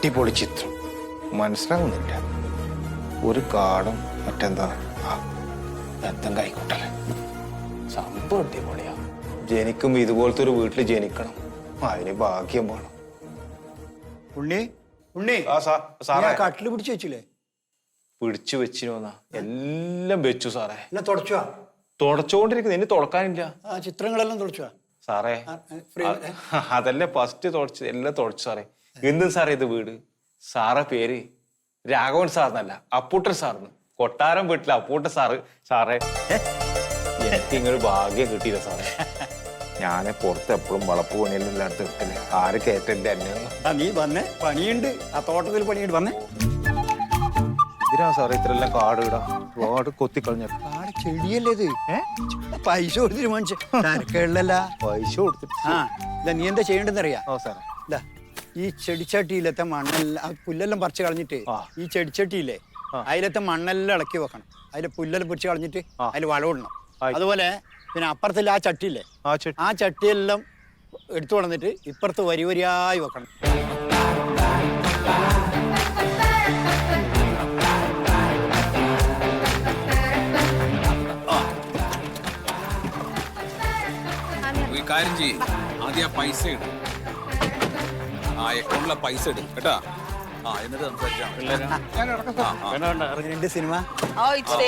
അടിപൊളി ചിത്രം. മനസ്സിലാവുന്നില്ല ഒരു കാടും മറ്റെന്താ? ബന്ധം കൈക്കൂട്ടല്ലേ? സംഭവം അടിപൊളിയാ. ജനിക്കുമ്പോ ഇതുപോലത്തെ ഒരു വീട്ടിൽ ജനിക്കണം. അതിന് ഭാഗ്യം വേണം. ഉണ്ണി ഉണ്ണി ആ സാ- സാറേ. ആ കട്ടിൽ പിടിച്ചു വെച്ചില്ലേ? പിടിച്ചു വെച്ചിരുന്നാ എല്ലാം വെച്ചു സാറേ. തുടച്ചുവാ? തുടച്ചോണ്ടിരിക്കുന്നു. ഇനി തുടക്കാനില്ല. ആ ചിത്രങ്ങളെല്ലാം തുടച്ചുവാ. സാറേ അതല്ലേ ഫസ്റ്റ് തുടച്ചത്. എല്ലാം തുടച്ചു സാറേ. എന്ത് സാറേ ഇത് വീട്? സാറെ പേര് രാഘവൻ സാറിനല്ല അപ്പൂട്ടൻ സാറിന്. കൊട്ടാരം വീട്ടിലെ അപ്പൂട്ടൻ സാറ് സാറേ. എനിക്ക് ഇങ്ങനെ ഭാഗ്യം കിട്ടിയില്ല സാറേ. ഞാനെ പുറത്ത് എപ്പോഴും വളപ്പ് പണിയെല്ലാം ഇല്ലാത്ത കിട്ടില്ല ആര് കേട്ടില്ല എന്നെ? ആ നീ വന്നേ. പണിയുണ്ട്. ആ തോട്ടത്തിൽ പണിയുണ്ട്. വന്നേ. ഇതിനാ സാറേ ഇത്രയെല്ലാം കാട് ഇടാ ഒരുപാട് കൊത്തിക്കളഞ്ഞ കാട് ചെടിയല്ലേ ഇത്? പൈസ കൊടുത്തിട്ട് മനുഷ്യ പൈസ കൊടുത്തിട്ട്. ആ ഇല്ല നീ എന്താ ചെയ്യണ്ടെന്ന് അറിയാ ഓ സാറേ. ഇതാ. ഈ ചെടിച്ചട്ടിയിലത്തെ മണ്ണെല്ലാം ആ പുല്ലെല്ലാം പറിച്ച് കളഞ്ഞിട്ട് ഈ ചെടിച്ചട്ടിയില്ലേ അതിലത്തെ മണ്ണെല്ലാം ഇളക്കി വെക്കണം. അതിലെ പുല്ലെല്ലാം പിടിച്ച് കളഞ്ഞിട്ട് അതിൽ വളമിടണം അതുപോലെ പിന്നെ അപ്പുറത്തില്ല ആ ചട്ടിയില്ലേ ആ ചേട്ടി. ചട്ടിയെല്ലാം എടുത്തു കൊണ്ടിട്ട് ഇപ്പുറത്ത് വരി വരിയായി വെക്കണം. ഒരു കാര്യം ചെയ്യും. ആദ്യം ആ പൈസ ഇട്. ആ അക്കൗണ്ടിലെ പൈസ ഇട്. കേട്ടാ? ആ എന്നിട്ട് cinema? Oh it's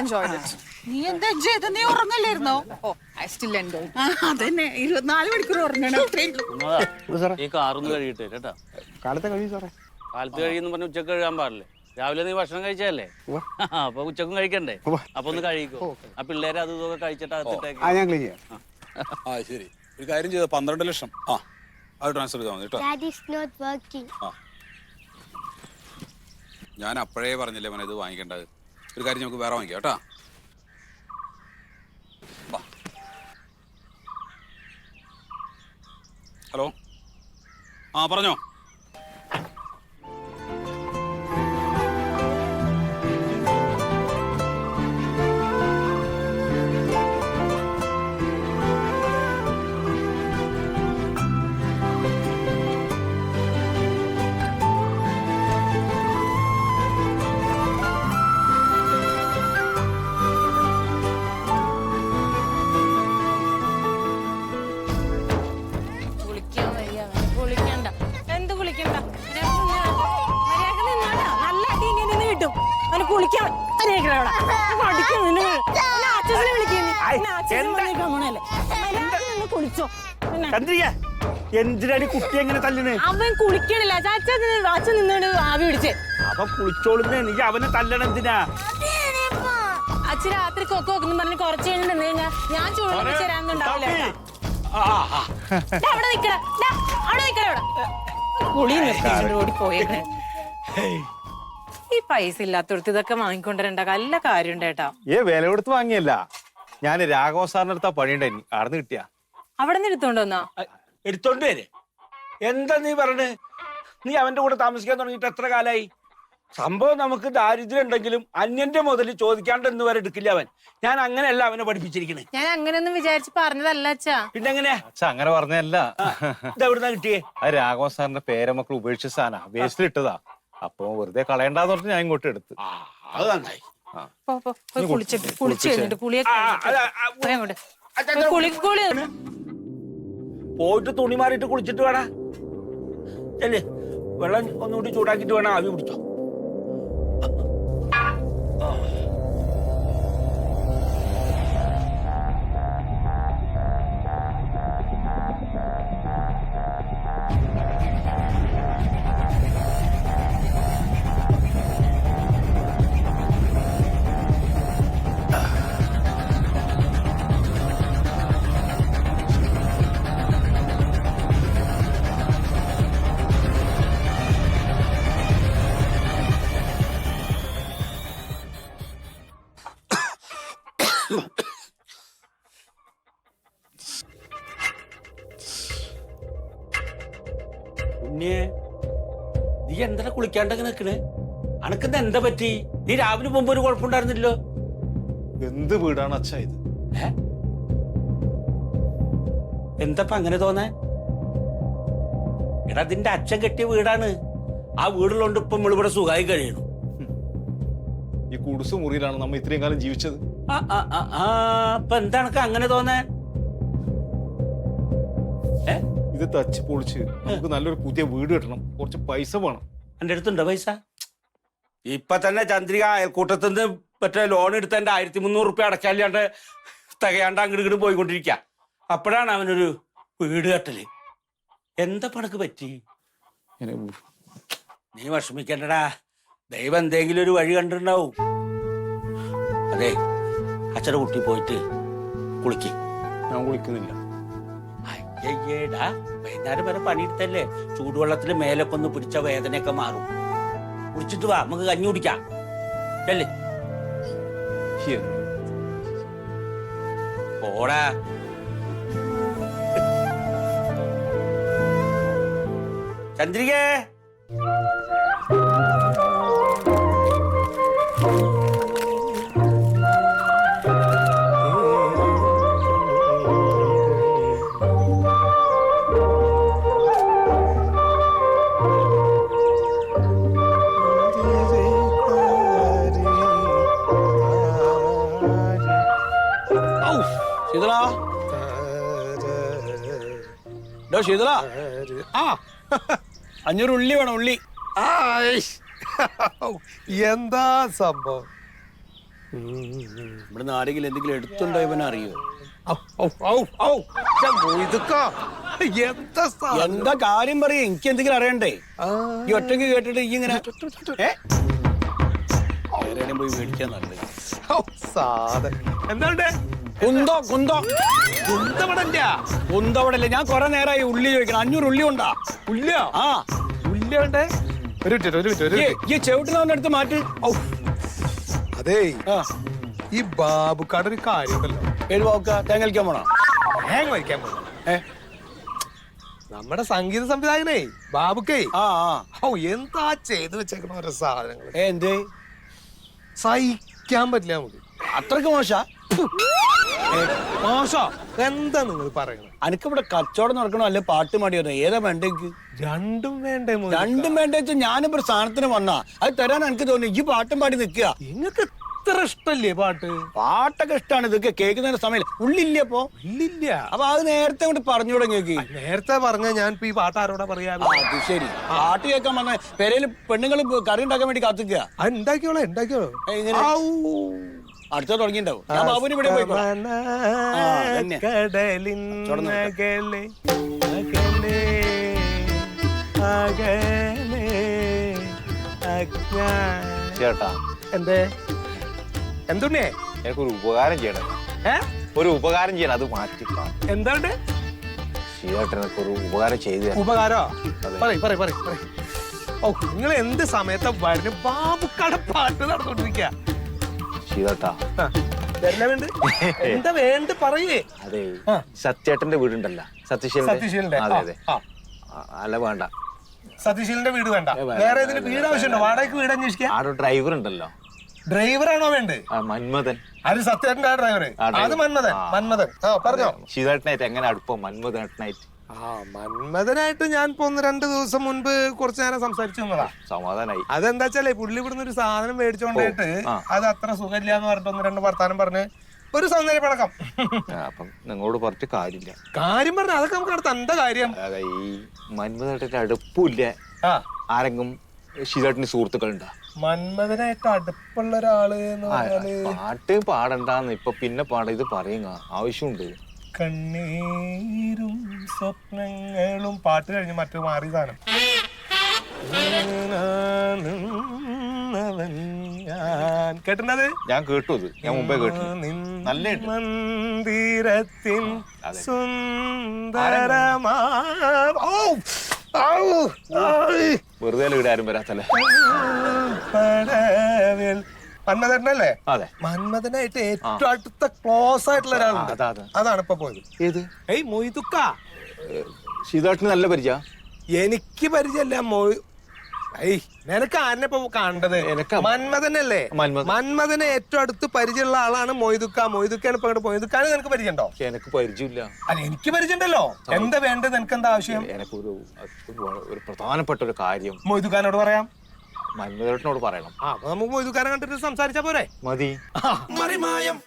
enjoyed it. നീ എന്താ ചെയ്ത് നീ ഉറങ്ങല്ലായിരുന്നോ ഓ ഐ സ്റ്റിൽ എൻജോയ് അതന്നെ. ഇരുപത്തിനാല് മണിക്കൂർ ഉറങ്ങണം അത്രയും ഈ കാറൊന്ന് കഴിയട്ടെ കേട്ടാ. കാലത്തെ കഴിയും സാറേ. കാലത്ത് കഴിയുന്ന പറഞ്ഞ ഉച്ചയ്ക്ക് കഴുകാൻ പാടില്ലേ? രാവിലെ നീ ഭക്ഷണം കഴിച്ചല്ലേ അപ്പൊ ഉച്ചക്കും കഴിക്കണ്ടേ? അപ്പൊ ഒന്ന് കഴിക്കോ ആ പിള്ളേരെ അത് ഇതൊക്കെ കഴിച്ചിട്ട് അകത്തിട്ടേക്ക് ആ ഞാൻ ക്ലീൻ ആ ശരി. ഒരു കാര്യം ചെയ്ത പന്ത്രണ്ട് ലക്ഷം. ആ അത് ട്രാൻസ്ഫർ ചെയ്താൽ മതി കേട്ടോ. Not working. ആ. ഞാൻ അപ്പോഴേ പറഞ്ഞില്ലേ മോനെ ഇത് വാങ്ങിക്കേണ്ടത്. ഒരു കാര്യം നമുക്ക് വേറെ വാങ്ങിക്കാം കേട്ടാ. ഹലോ? ആ പറഞ്ഞോ. എന്തിനാണ് കുട്ടി എങ്ങനെ തല്ലിന് അവൻ കുളിക്കണില്ല. അച്ഛൻ നിന്നോട് ആവി പിടിച്ചേ. അവൻ കുളിച്ചോളുന്ന. എനിക്ക് അവനെ തല്ലണം എന്തിനാ? അച്ഛൻ രാത്രി കൊക്കോ വെക്കുന്നു പറഞ്ഞ് കുറച്ച് കഴിഞ്ഞിട്ട് ഞാൻ ചൂട് തരാന്നുണ്ടാവില്ല അവിടെ നിക്കട. അവിടെ നിക്കട അവിടെ കുളി നിർത്തി ഓടി പോയേക്കണേ. ഈ പൈസ ഇല്ലാത്തടത്ത് ഇതൊക്കെ വാങ്ങിക്കൊണ്ടിരണ്ട നല്ല കാര്യം ഏ വില കൊടുത്ത് വാങ്ങിയല്ല. ഞാൻ രാഘവ സാറിന്റെ അടുത്താ പണിയുണ്ടായി ആർന്ന് കിട്ടിയാ. അവിടെ നിന്ന് എടുത്തോണ്ട് വന്നാ? എടുത്തോണ്ട് വരെ. എന്താ നീ പറഞ്ഞ്? നീ അവന്റെ കൂടെ താമസിക്കാൻ തുടങ്ങിയിട്ട് എത്ര കാലായി? സംഭവം നമുക്ക് ദാരിദ്ര്യം ഉണ്ടെങ്കിലും അന്യന്റെ മുതൽ ചോദിക്കാണ്ട് എന്ന് വരെ എടുക്കില്ല അവൻ. ഞാൻ അങ്ങനെയല്ല അവനെ പഠിപ്പിച്ചിരിക്കണേ. ഞാൻ അങ്ങനെയൊന്നും വിചാരിച്ച് പറഞ്ഞതല്ല അച്ഛാ. പിന്നെ അങ്ങനെ അച്ഛാ അങ്ങനെ പറഞ്ഞല്ല ഇതെവിടുന്നാ കിട്ടിയേ? അത് രാഘവ സാറിന്റെ പേരമക്കൾ ഉപേക്ഷിച്ച സാധന. വേസ്റ്റിൽ ഇട്ടതാ അപ്പൊ വെറുതെ കളയണ്ടെന്ന് പറഞ്ഞ് ഞാൻ ഇങ്ങോട്ട് എടുത്ത്. ആ അത് നന്നായി. പോ, പോ, പോയി കുളിച്ചിട്ട് കുളിച്ച് കഴിഞ്ഞിട്ട് കുളിയൊക്കെ ആ, കഴിഞ്ഞിട്ട് അല്ല, പോയി അങ്ങോട്ട്. പോയി കുളി കുളി. പോയിട്ട് തുണി മാറിയിട്ട് കുളിച്ചിട്ട് വേണം. ചെല്ലേ. വെള്ളം ഒന്നുകൂടി ചൂടാക്കിയിട്ട് വേണം ആവി പിടിച്ചോ. ഉണ്ണിയെ നീ എന്താ കുളിക്കാണ്ടൊക്കെ നിക്കണ്? അനക്കെന്താ എന്താ പറ്റി? നീ രാവിലെ മുമ്പ് ഒരു കുഴപ്പമുണ്ടായിരുന്നില്ലോ എന്ത് വീടാണ് അച്ഛ ഇത്? എന്തപ്പ എന്താ അങ്ങനെ തോന്നേ? എടാ നിന്റെ അച്ഛൻ കെട്ടിയ വീടാണ്. ആ വീടുള്ളതുകൊണ്ട് ഇപ്പൊ നമ്മളിവിടെ സുഖമായി കഴിയണു. ഈ കുടുസ് മുറിയിലാണ് നമ്മ ഇത്രയും കാലം ജീവിച്ചത്. ആ, ആ, ആ, ആ, അപ്പൊ എന്താണ് അങ്ങനെ തോന്നേ? ഏ? ഇത് തച്ച് പൊളിച്ച് നമുക്ക് നല്ലൊരു പുതിയ വീട് കിട്ടണം. കുറച്ച് പൈസ വേണം. എന്റെ അടുത്തുണ്ടോ പൈസ? ഇപ്പൊ തന്നെ ചന്ദ്രിക അയൽക്കൂട്ടത്തിൽ നിന്ന് മറ്റേ ലോൺ എടുത്ത എന്റെ ആയിരത്തി മുന്നൂറ് റുപ്യ അടക്കാല്ലാണ്ട് തികയാണ്ട് അങ്ങോട്ട് ഇങ്ങോട്ട് പോയിക്കൊണ്ടിരിക്ക. അപ്പോഴാണ് അവനൊരു വീട് കെട്ടൽ. എന്താ പണക്ക് പറ്റി? നീ വിഷമിക്കണ്ടടാ. ദൈവം എന്തെങ്കിലും ഒരു വഴി കണ്ടിട്ടുണ്ടാവും. അതെ അച്ഛന്റെ കുട്ടി പോയിട്ട് കുളിക്ക്. ഞാൻ കുളിക്കുന്നില്ല. അയ്യേടാ വൈകുന്നേരം വരെ പണിയെടുത്തല്ലേ? ചൂടുവെള്ളത്തിൽ മേലൊക്കെ ഒന്ന് പിടിച്ച വേദനയൊക്കെ മാറും. കുടിച്ചിട്ട് വാ നമുക്ക് കഞ്ഞി കുടിക്കാം. അല്ലേ പോടാ. ചന്ദ്രികേ. ശീതള ആ. അഞ്ഞൂറ് ഉള്ളി വേണം ഉള്ളി. എന്താ സംഭവം? ഇവിടുന്ന് ആരെങ്കിലും എന്തെങ്കിലും എടുത്തുണ്ടോ ഇവനെ അറിയോ. എന്താ കാര്യം പറയും? എനിക്ക് എന്തെങ്കിലും അറിയണ്ടേ? ഈ ഒറ്റയ്ക്ക് കേട്ടിട്ട് ഈ ഇങ്ങനെ പോയി മേടിക്കാൻ നല്ലത് സാധനം. എന്താണ്ട് കുന്തോ കുന്തോ. കുന്തവടല്ല. കുന്തോടല്ലേ ഞാൻ കൊറേ നേരമായി ഉള്ളി ചോദിക്കണം അഞ്ഞൂറ് ഉള്ളി ഉണ്ടാ? ഉള്ളിയോ? ആ. ഉള്ളി ഒരു മിനിറ്റ് ഒരു മിനിറ്റ് ഒരു ഈ മിനിറ്റ്. ഈ ചെവിട്ടിന് അവന്റെ അടുത്ത് മാറ്റി. ഔ. അതേ ആ. ഈ ബാബുക്കാട് ഒരു കാര്യമുണ്ടല്ലോ ഏഴ് പോക്ക തേങ്ങലിക്കാൻ പോണോ? തേങ്ങ വലിക്കാൻ പോണോ? ഏ. നമ്മുടെ സംഗീത സംവിധായകനേ ബാബുക്കേ. ആ ആ. ഓ എന്താ ചെയ്തു വെച്ചേക്കണ ഓരോ സാധനങ്ങൾ ഏ എന്തേ? സഹിക്കാൻ പറ്റില്ല നമുക്ക്. അത്രയ്ക്ക് മോശ? എന്താ നിങ്ങൾ പറയുന്നത്? അനക്കിവിടെ കച്ചവടം നടക്കണോ? അല്ലെ പാട്ട് മടിയോ ഏതാ വേണ്ടെങ്കിൽ രണ്ടും വേണ്ടേ? രണ്ടും വേണ്ട വെച്ചാൽ ഞാനിപ്പോ ഒരു സാധനത്തിന് വന്നാ. അത് തരാൻ എനിക്ക് തോന്നി ഈ പാട്ടും പാടി നിൽക്കുക. നിങ്ങക്ക് ഇത്ര ഇഷ്ടല്ലേ പാട്ട്? പാട്ടൊക്കെ ഇഷ്ടമാണ് ഇതൊക്കെ കേൾക്കുന്നതിന്റെ സമയം ഉള്ളില്ല അപ്പോ? ഇല്ലില്ല. അപ്പൊ അത് നേരത്തെ കൊണ്ട് പറഞ്ഞു തുടങ്ങിയേക്ക് നേരത്തെ പറഞ്ഞ ഞാൻ ഇപ്പൊ ഈ പാട്ട് ആരോടാ പറയാ? അത് ശരി. പാട്ട് കേൾക്കാൻ പറഞ്ഞ പെരയിൽ പെണ്ണുങ്ങൾ കറി ഉണ്ടാക്കാൻ വേണ്ടി കാത്തിക്കുക. ഉണ്ടാക്കിയോളെ ഉണ്ടാക്കിയോളെ? അടുത്ത തുടങ്ങിണ്ടാവും ഞാൻ ബാബുവിന് ഇവിടെ പോയി. കടലിൻ. അകലെ, അകലെ, അകലെ, അജ്ഞാ- ചേട്ടാ. എന്തേ? എന്തുണ്ണേ? എനിക്കൊരു ഉപകാരം ചെയ്യണം. ഒരു ഉപകാരം ചെയ്യണം അത് മാറ്റി എന്താണ്ട്? ചേട്ടൻ എനിക്ക് ഒരു ഉപകാരം ചെയ്തു. ഉപകാരോ? പറയും പറയ് പറയ്. ഓ നിങ്ങൾ എന്ത് സമയത്താ വരുന്ന ബാബുക്കട പാട്ട് നടന്നുകൊണ്ടിരിക്കുക ശീതട്ടാ വേണ്ട എന്താ വേണ്ട പറയേ. അതെ. സത്യേട്ടന്റെ വീടുണ്ടല്ലോ. സത്യശീലന്റെ? അതെ അതെ. അല്ല വേണ്ട. സത്യശീലന്റെ വീട് വേണ്ട. വേറെ ഏതെങ്കിലും വീട് ആവശ്യമുണ്ടോ വാടകയ്ക്ക് വീട് അന്വേഷിക്കാം ആടെ ഡ്രൈവർ ഉണ്ടല്ലോ. ഡ്രൈവറാണോ വേണ്ടത്? ആ മന്മഥൻ. അത് സത്യേട്ടന്റെ ആ ഡ്രൈവർ ആ, മന്മതൻ അത് മന്മഥൻ ആ. മന്മഥൻ. ആ പറഞ്ഞോ. ശീതേട്ടനായിട്ട് എങ്ങനെ അടുപ്പം? മന്മഥനായിട്ട് ആ മന്മഥനായിട്ട് ഞാൻ ഇപ്പൊ ഒന്ന് രണ്ട് ദിവസം മുൻപ് കുറച്ചു നേരം സംസാരിച്ചു തന്നതാ സമാധാനായി. അതെന്താ വെച്ചാലേ പുള്ളി ഇവിടുന്ന് ഒരു സാധനം മേടിച്ചോണ്ടായിട്ട് അത് അത്ര സുഖമില്ല എന്ന് പറഞ്ഞിട്ട് ഒന്ന് രണ്ട് വർത്താനം പറഞ്ഞ് ഒരു സൗന്ദര്യ പടക്കം. അപ്പം നിങ്ങളോട് പറഞ്ഞിട്ട് കാര്യമില്ല. കാര്യം പറഞ്ഞ അതൊക്കെ നമുക്ക് അടുത്ത് എന്താ കാര്യം? മന്മഥനായിട്ട് ഈ അടുപ്പില്ല? ആരെങ്കിലും ശീതേട്ടന് സുഹൃത്തുക്കളുണ്ടോ? മന്മഥനായിട്ട് അടുപ്പുള്ള ഒരാൾ പാട്ട് പാടണ്ടെന്ന്. ഇപ്പൊ പിന്നെ പാട ഇത് പറയുക. ആവശ്യമുണ്ട്. കണ്ണീരും സ്വപ്നങ്ങളും. പാട്ട് കഴിഞ്ഞ് മറ്റു മാറി സാധനം. കേട്ടത് കേട്ടിട്ടത് ഞാൻ കേട്ടു അത്. ഞാൻ മുമ്പേ കേട്ടു. നല്ല. മന്ദിരത്തിൻ. സുന്ദരമാ! വെറുതെ ഇവിടെ ആരും വരാത്തല്ലേ? പടവിൽ മന്മഥനല്ലേ? അതെ. മന്മഥനായിട്ട് ഏറ്റവും അടുത്ത ക്ലോസ് ആയിട്ടുള്ള ഒരാളുണ്ട്. അതാ, അതാ. അതാണ് ഇപ്പൊ പോയത്. ഏത്? ഏയ് മൊയ്തുക്ക. ശീതാട്ടിന് നല്ല പരിചയ? എനിക്ക് പരിചയല്ല മൊയ് ഐ നിനക്ക് ആരനെ ഇപ്പൊ കണ്ടത് എനക്ക്? മന്മഥനല്ലേ. മന്മഥനെ ഏറ്റവും അടുത്ത് പരിചയമുള്ള ആളാണ് മൊയ്തുക്ക. മൊയ്തുക്കാണ് ഇപ്പൊ അങ്ങോട്ട് മൊയ്തുക്കാന് നിനക്ക് പരിചയമുണ്ടോ? എനിക്ക് പരിചയമില്ല. അല്ല എനിക്ക് പരിചയമുണ്ടല്ലോ. എന്താ വേണ്ടത്? നിനക്ക് എന്താ ആവശ്യം എനിക്കൊരു ഒരു പ്രധാനപ്പെട്ട ഒരു കാര്യം. മൊയ്തുക്കാനോട് പറയാം. മന്മഥനോട് പറയണം. ആ അപ്പൊ നമുക്ക് മൊയ്തുക്കാനെ കണ്ടിട്ട് സംസാരിച്ചാ പോരെ? മതി. മറിമായം.